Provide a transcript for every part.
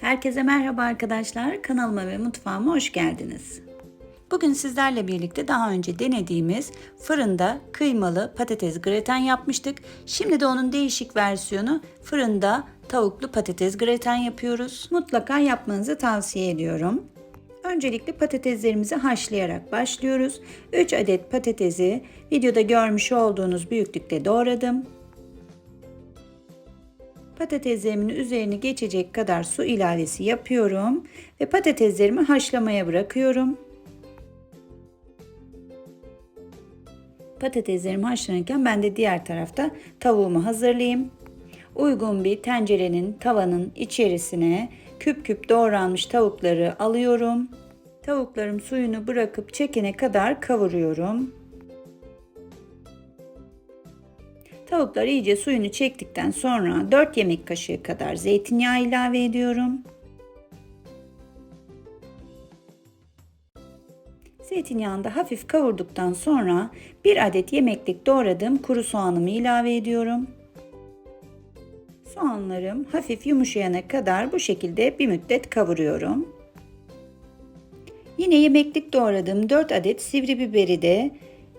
Herkese merhaba arkadaşlar. Kanalıma ve mutfağıma hoş geldiniz. Bugün sizlerle birlikte daha önce denediğimiz fırında kıymalı patates graten yapmıştık. Şimdi de onun değişik versiyonu fırında tavuklu patates graten yapıyoruz. Mutlaka yapmanızı tavsiye ediyorum. Öncelikle patateslerimizi haşlayarak başlıyoruz. 3 adet patatesi videoda görmüş olduğunuz büyüklükte doğradım. Patateslerimin üzerine geçecek kadar su ilavesi yapıyorum ve patateslerimi haşlamaya bırakıyorum. Patateslerim haşlanırken ben de diğer tarafta tavuğumu hazırlayayım. Uygun bir tencerenin tavanın içerisine küp küp doğranmış tavukları alıyorum. Tavuklarım suyunu bırakıp çekene kadar kavuruyorum. Tavuklar iyice suyunu çektikten sonra 4 yemek kaşığı kadar zeytinyağı ilave ediyorum. Zeytinyağını da hafif kavurduktan sonra bir adet yemeklik doğradığım kuru soğanımı ilave ediyorum. Soğanlarım hafif yumuşayana kadar bu şekilde bir müddet kavuruyorum. Yine yemeklik doğradığım 4 adet sivri biberi de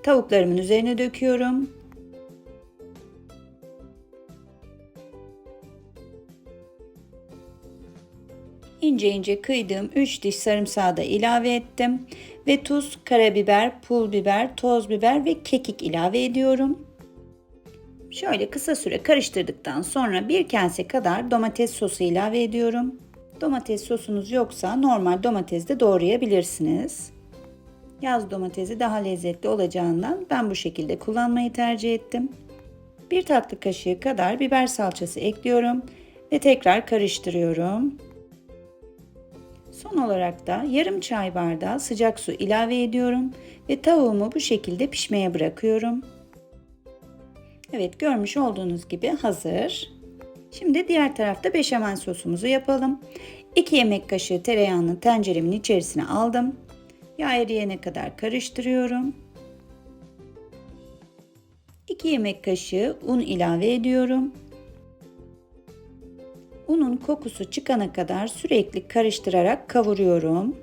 tavuklarımın üzerine döküyorum. İnce ince kıydığım 3 diş sarımsağı da ilave ettim ve tuz, karabiber, pul biber, toz biber ve kekik ilave ediyorum. Şöyle kısa süre karıştırdıktan sonra bir kase kadar domates sosu ilave ediyorum. Domates sosunuz yoksa normal domates de doğrayabilirsiniz. Yaz domatesi daha lezzetli olacağından ben bu şekilde kullanmayı tercih ettim. Bir tatlı kaşığı kadar biber salçası ekliyorum ve tekrar karıştırıyorum. Son olarak da yarım çay bardağı sıcak su ilave ediyorum ve tavuğumu bu şekilde pişmeye bırakıyorum. Evet görmüş olduğunuz gibi hazır. Şimdi diğer tarafta beşamel sosumuzu yapalım. 2 yemek kaşığı tereyağını tenceremin içerisine aldım. Yağ eriyene kadar karıştırıyorum. 2 yemek kaşığı un ilave ediyorum. Unun kokusu çıkana kadar sürekli karıştırarak kavuruyorum.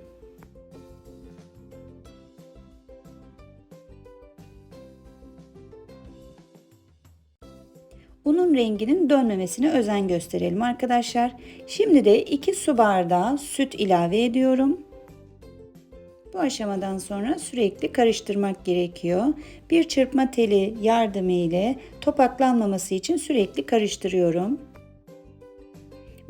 Unun renginin dönmemesine özen gösterelim arkadaşlar. Şimdi de 2 su bardağı süt ilave ediyorum. Bu aşamadan sonra sürekli karıştırmak gerekiyor. Bir çırpma teli yardımı ile topaklanmaması için sürekli karıştırıyorum.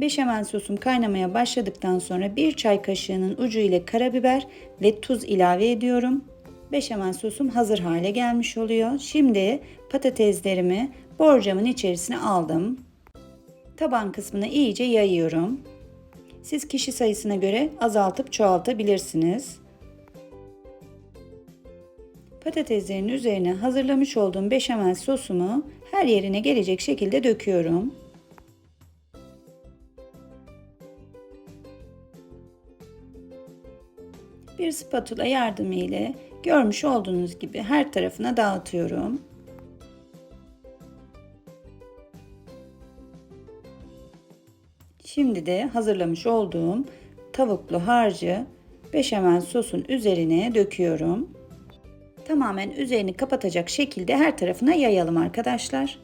Beşamel sosum kaynamaya başladıktan sonra bir çay kaşığının ucu ile karabiber ve tuz ilave ediyorum. Beşamel sosum hazır hale gelmiş oluyor. Şimdi patateslerimi borcamın içerisine aldım. Taban kısmına iyice yayıyorum. Siz kişi sayısına göre azaltıp çoğaltabilirsiniz. Patateslerin üzerine hazırlamış olduğum beşamel sosumu her yerine gelecek şekilde döküyorum. Bir spatula yardımı ile görmüş olduğunuz gibi her tarafına dağıtıyorum. Şimdi de hazırlamış olduğum tavuklu harcı beşamel sosun üzerine döküyorum. Tamamen üzerini kapatacak şekilde her tarafına yayalım arkadaşlar.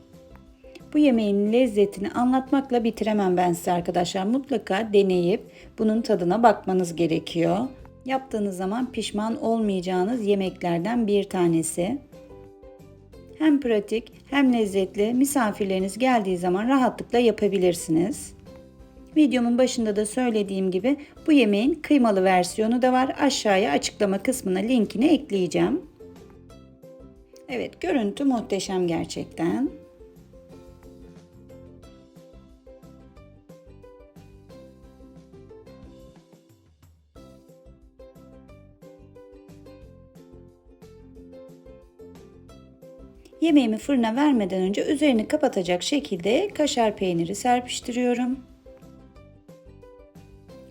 Bu yemeğin lezzetini anlatmakla bitiremem ben size arkadaşlar. Mutlaka deneyip bunun tadına bakmanız gerekiyor. Yaptığınız zaman pişman olmayacağınız yemeklerden bir tanesi. Hem pratik hem lezzetli misafirleriniz geldiği zaman rahatlıkla yapabilirsiniz. Videomun başında da söylediğim gibi bu yemeğin kıymalı versiyonu da var. Aşağıya açıklama kısmına linkini ekleyeceğim. Evet görüntü muhteşem gerçekten. Yemeğimi fırına vermeden önce üzerini kapatacak şekilde kaşar peyniri serpiştiriyorum.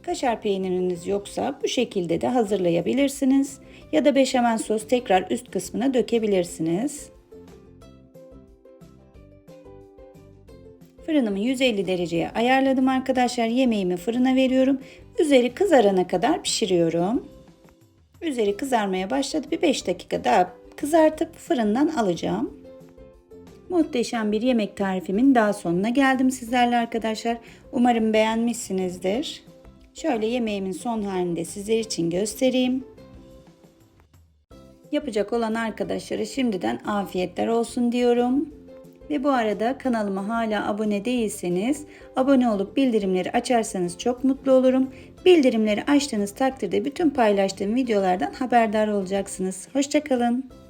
Kaşar peyniriniz yoksa bu şekilde de hazırlayabilirsiniz ya da beşamel sos tekrar üst kısmına dökebilirsiniz. Fırınımı 150 dereceye ayarladım arkadaşlar. Yemeğimi fırına veriyorum. Üzeri kızarana kadar pişiriyorum. Üzeri kızarmaya başladı. Bir 5 dakika daha kızartıp fırından alacağım. Muhteşem bir yemek tarifimin daha sonuna geldim sizlerle arkadaşlar. Umarım beğenmişsinizdir. Şöyle yemeğimin son halini de sizler için göstereyim. Yapacak olan arkadaşlara şimdiden afiyetler olsun diyorum. Ve bu arada kanalıma hala abone değilseniz abone olup bildirimleri açarsanız çok mutlu olurum. Bildirimleri açtığınız takdirde bütün paylaştığım videolardan haberdar olacaksınız. Hoşçakalın.